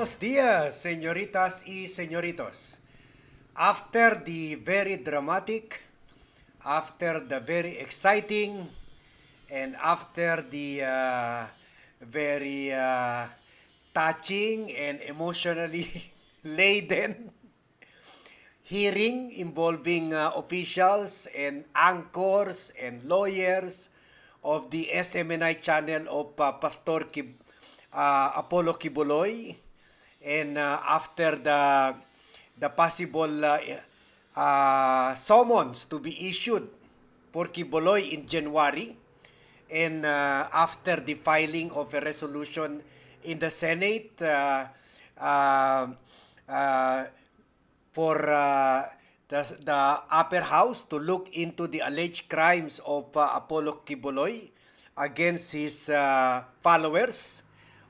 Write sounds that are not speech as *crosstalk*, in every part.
Buenos días, señoritas y señoritos. After the very dramatic, after the very exciting, and after the uh, very uh, touching and emotionally *laughs* laden hearing involving uh, officials and anchors and lawyers of the SMNI channel of uh, Pastor Kib, uh, Apollo Kibuloy and uh, after the the possible uh, uh, summons to be issued for Kibuloy in January and uh, after the filing of a resolution in the Senate uh, uh, uh, for uh, the, the upper house to look into the alleged crimes of uh, Apollo Kibuloy against his uh, followers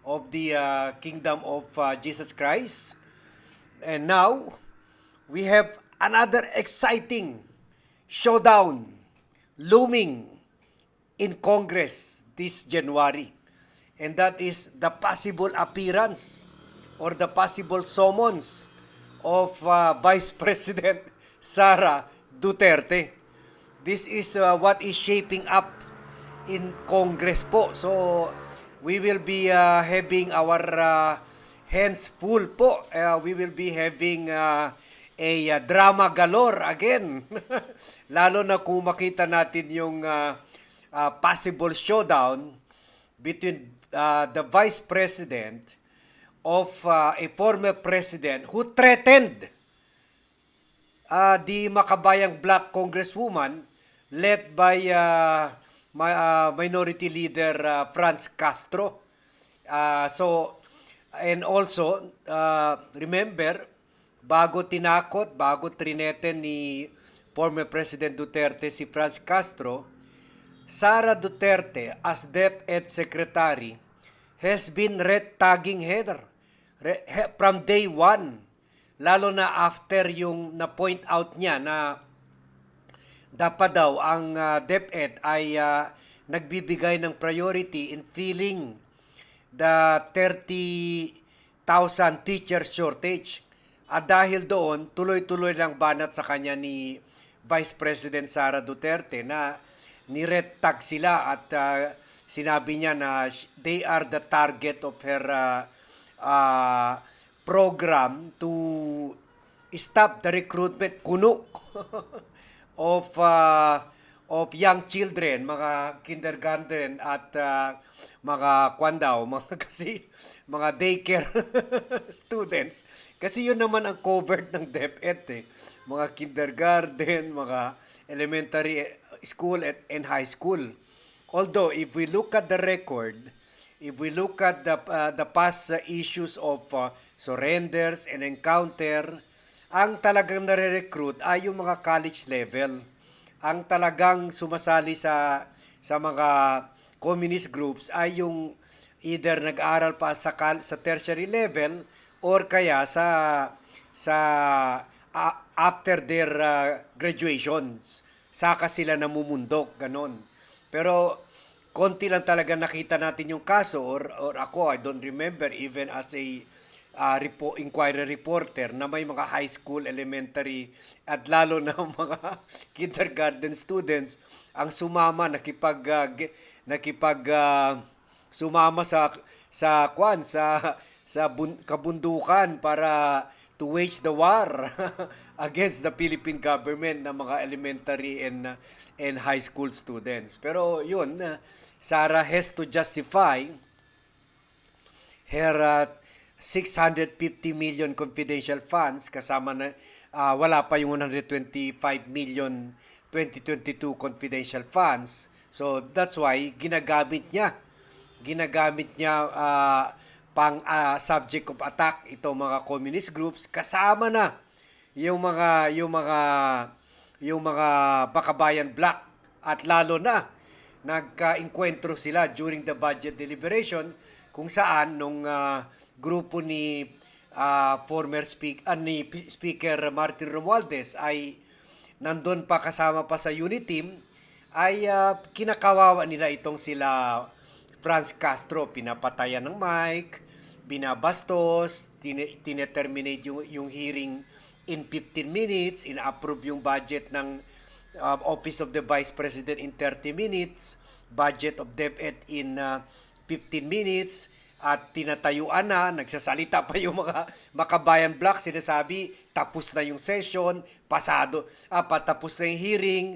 of the uh, kingdom of uh, Jesus Christ. And now, we have another exciting showdown looming in Congress this January. And that is the possible appearance or the possible summons of uh, *laughs* Vice President Sara Duterte. This is uh, what is shaping up in Congress po. So, we will be uh, having our uh, hands full po. Uh, we will be having uh, a uh, drama galore again. *laughs* Lalo na kung makita natin yung uh, uh, possible showdown between uh, the Vice President of uh, a former president who threatened uh, the Makabayang Black Congresswoman led by uh, uh, Minority Leader uh, Franz Castro. Uh, so, and also, uh, remember, bago tinakot, bago trinete ni former President Duterte si Franz Castro, Sara Duterte as DepEd Secretary has been red tagging her from day one. Lalo na after yung na-point out niya na dapat daw ang uh, DepEd ay ah, nagbibigay ng priority in filling the 30,000 teacher shortage. At dahil doon, tuloy-tuloy lang banat sa kanya ni Vice President Sara Duterte na ni-red tag sila at ah, sinabi niya na they are the target of her ah, ah, program to stop the recruitment kuno *laughs* of uh, of young children, mga kindergarten at uh, mga kwan daw, *laughs* mga kasi mga daycare *laughs* students. Kasi yun naman ang covered ng DepEd eh. Mga kindergarten, mga elementary school at, and high school. Although if we look at the record, if we look at the uh, the past uh, issues of uh, surrenders and encounter, ang talagang nare-recruit ay yung mga college level. Ang talagang sumasali sa sa mga communist groups ay yung either nag-aral pa sa sa tertiary level or kaya sa sa uh, after their uh, graduations saka sila namumundok ganon pero konti lang talaga nakita natin yung kaso or, or ako I don't remember even as a uh, repo, inquiry reporter na may mga high school, elementary at lalo na *laughs* mga kindergarten students ang sumama nakipag uh, nakipag uh, sumama sa sa kwan sa sa bun, kabundukan para to wage the war *laughs* against the Philippine government ng mga elementary and and high school students. Pero yun, Sarah has to justify her uh, 650 million confidential funds kasama na ah, wala pa yung 125 million 2022 confidential funds. So that's why ginagamit niya. Ginagamit niya ah, pang ah, subject of attack itong mga communist groups kasama na yung mga yung mga yung mga bakabayan black at lalo na nagka-enkwentro sila during the budget deliberation kung saan nung ah, grupo ni ah, former speak, ah, ni Speaker Martin Romualdez ay nandun pa kasama pa sa unit team ay ah, kinakawawa nila itong sila Franz Castro. Pinapatayan ng mic binabastos, tine, tineterminate yung, yung hearing in 15 minutes, ina-approve yung budget ng uh, Office of the Vice President in 30 minutes, budget of DepEd in uh, 15 minutes, at tinatayuan na, nagsasalita pa yung mga makabayan block, sinasabi, tapos na yung session, pasado, ah, patapos na yung hearing,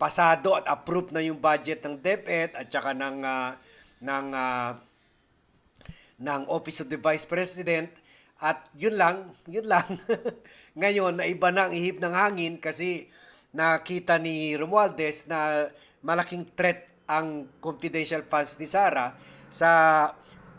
pasado at approved na yung budget ng DepEd at saka ng, ah, ng ah, ng Office of the Vice President at yun lang, yun lang. *laughs* Ngayon, naiba na ang ihip ng hangin kasi nakita ni Romualdez na malaking threat ang confidential funds ni Sara sa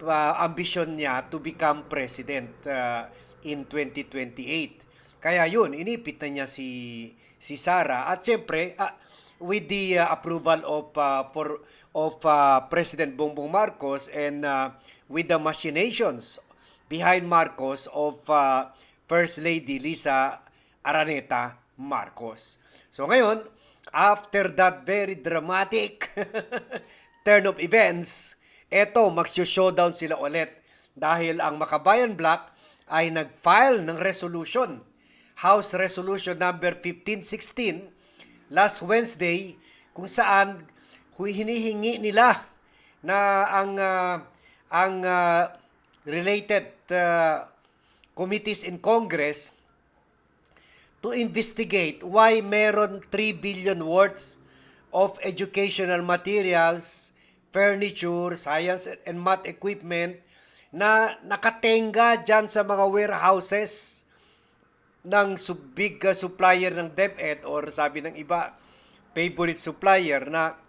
uh, ambition niya to become president uh, in 2028. Kaya yun, inipit na niya si si Sara at siyempre ah, with the uh, approval of uh, for of uh, President Bongbong Marcos and uh, with the machinations behind Marcos of uh, First Lady Lisa Araneta Marcos. So ngayon, after that very dramatic *laughs* turn of events, eto magsho-showdown sila ulit dahil ang Makabayan Block ay nag-file ng resolution. House Resolution number 1516 last Wednesday kung saan hinihingi nila na ang ah, ang ah, related ah, committees in Congress to investigate why meron 3 billion worth of educational materials, furniture, science and math equipment na nakatenga dyan sa mga warehouses ng big uh, supplier ng DepEd or sabi ng iba, favorite supplier na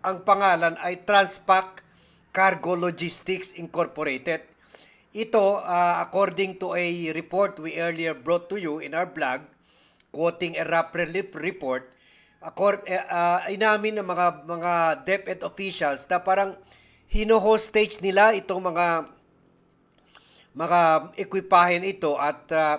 ang pangalan ay Transpac Cargo Logistics Incorporated. Ito, uh, according to a report we earlier brought to you in our blog, quoting a RAPRELIP report, accord, uh, uh, inamin ng mga mga DepEd officials na parang hino-hostage nila itong mga mga ekwipahin ito at uh,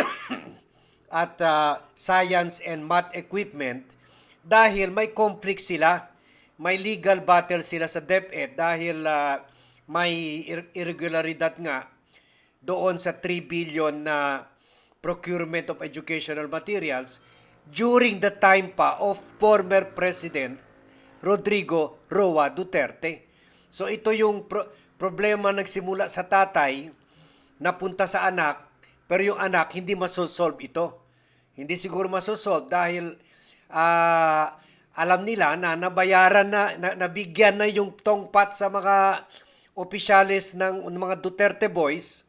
*coughs* at uh, science and math equipment dahil may conflict sila. May legal battle sila sa DepEd dahil uh, may ir- irregularidad nga doon sa 3 billion na procurement of educational materials during the time pa of former President Rodrigo Roa Duterte. So ito yung pro- problema nagsimula sa tatay napunta sa anak pero yung anak hindi masosolve ito. Hindi siguro masosolve dahil ah, alam nila na nabayaran na, na nabigyan na yung tongpat sa mga opisyalis ng mga Duterte boys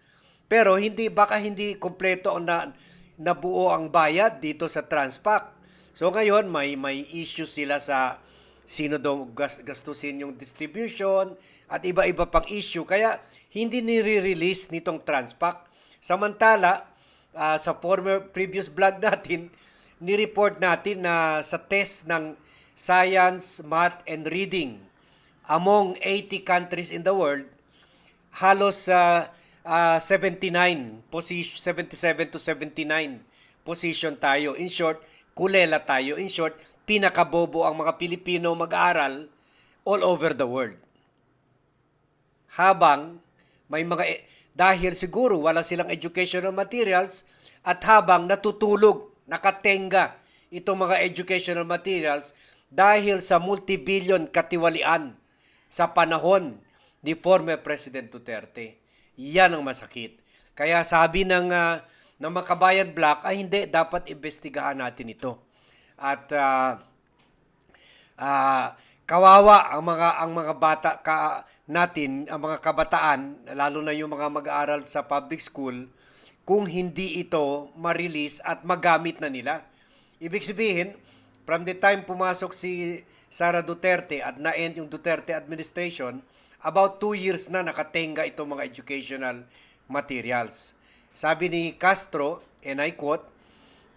pero hindi baka hindi kompleto na nabuo ang bayad dito sa Transpac. So ngayon may may issue sila sa sino daw gas, gastusin yung distribution at iba-iba pang issue kaya hindi nire-release nitong Transpac. Samantala ah, sa former previous vlog *laughs* natin ni-report natin na sa test ng science, math and reading among 80 countries in the world halos sa 79 position 77 to 79 position tayo. In short, kulela tayo. In short, pinakabobo ang mga Pilipino mag-aaral all over the world. Habang may mga e- dahil siguro wala silang educational materials at habang natutulog, nakatenga itong mga educational materials dahil sa multibillion katiwalian sa panahon ni former President Duterte. Yan ang masakit. Kaya sabi ng, uh, ng Makabayan Black, ay hindi, dapat investigahan natin ito. At ah, ah, kawawa ang mga ang mga bata ka natin, ang mga kabataan, lalo na yung mga mag-aaral sa public school, kung hindi ito ma-release at magamit na nila. Ibig sabihin, from the time pumasok si Sara Duterte at na-end yung Duterte administration, about two years na nakatenga itong mga educational materials. Sabi ni Castro, and I quote,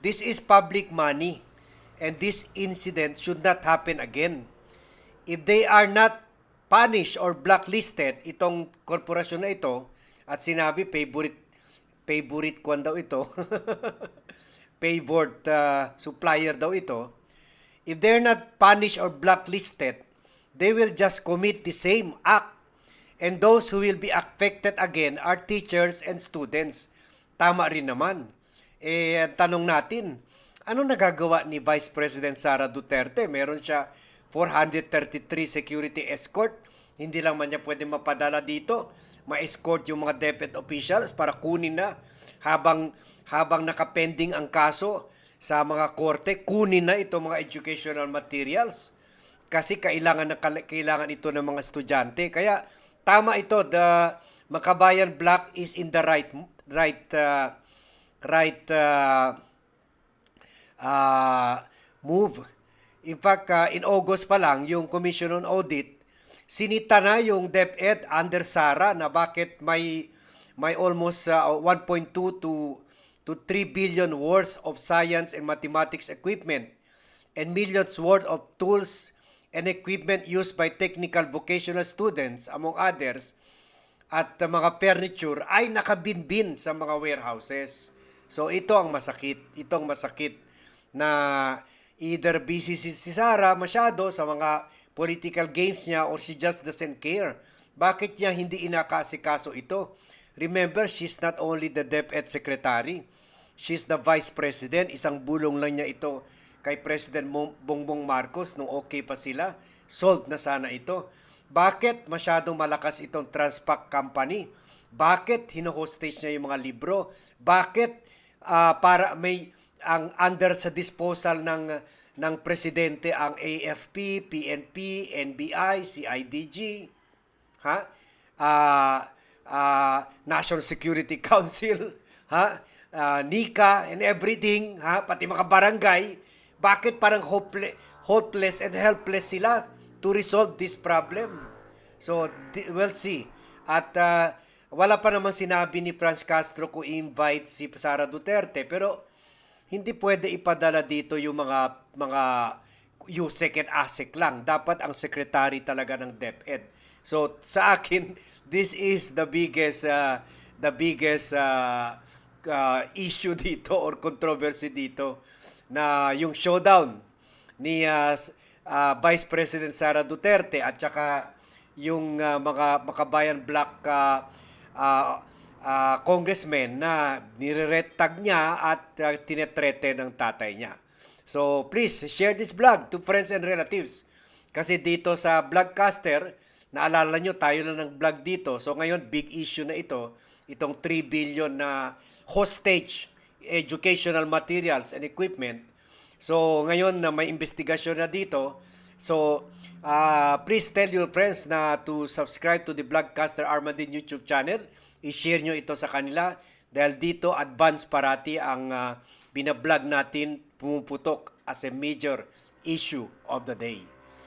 This is public money and this incident should not happen again. If they are not punished or blacklisted, itong korporasyon na ito, at sinabi favorite favorite kwan daw ito, *laughs* favored uh, supplier daw ito, if they're not punished or blacklisted, they will just commit the same act And those who will be affected again are teachers and students. Tama rin naman. Eh, tanong natin, ano nagagawa ni Vice President Sara Duterte? Meron siya 433 security escort. Hindi lang man niya pwede mapadala dito. Ma-escort yung mga DepEd officials para kunin na habang habang nakapending ang kaso sa mga korte, kunin na itong mga educational materials kasi kailangan na kailangan ito ng mga estudyante. Kaya tama ito, the Makabayan Black is in the right right uh, right uh, uh, move. In fact, uh, in August pa lang, yung Commission on Audit, sinita na yung DepEd under Sara na bakit may may almost uh, 1.2 to to 3 billion worth of science and mathematics equipment and millions worth of tools and equipment used by technical vocational students among others at uh, mga furniture ay nakabinbin sa mga warehouses. So ito ang masakit, ito ang masakit na either busy si, si Sara masyado sa mga political games niya or she just doesn't care. Bakit niya hindi inakasikaso ito? Remember, she's not only the DepEd secretary, she's the vice president. Isang bulong lang niya ito kay President Bongbong Marcos nung okay pa sila. Solved na sana ito. Bakit masyadong malakas itong Transpac Company? Bakit hino-hostage niya yung mga libro? Bakit ah, para may ang under sa disposal ng ng presidente ang AFP, PNP, NBI, CIDG, ha? Ah, ah, National Security *laughs* Council, ha? Ah, NICA and everything, ha? Pati mga barangay, bakit parang hopeless, hopeless and helpless sila to resolve this problem? So, we'll see. At ah, wala pa naman sinabi ni Franz Castro kung invite si Sara Duterte, pero hindi pwede ipadala dito yung mga mga USEC and ASEC lang. Dapat ang secretary talaga ng DepEd. So sa akin, *laughs* this is the biggest uh, the biggest uh, uh, issue *laughs* dito or controversy dito na yung showdown ni uh, uh, Vice President Sara Duterte at saka yung uh, mga makabayan black uh, uh, uh, congressman na nireretag niya at uh, tinetrete ng tatay niya. So please share this vlog to friends and relatives. Kasi dito sa Vlogcaster, naalala nyo tayo lang ng vlog dito. So ngayon big issue na ito, itong 3 billion na hostage educational materials and equipment. So ngayon na may investigasyon na dito, so uh, please tell your friends na to subscribe to the Vlogcaster Armadin YouTube channel. I-share nyo ito sa kanila dahil dito advance parati ang uh, binablog natin pumuputok as a major issue of the day.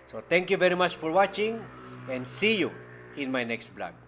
So thank you very much for watching and see you in my next vlog.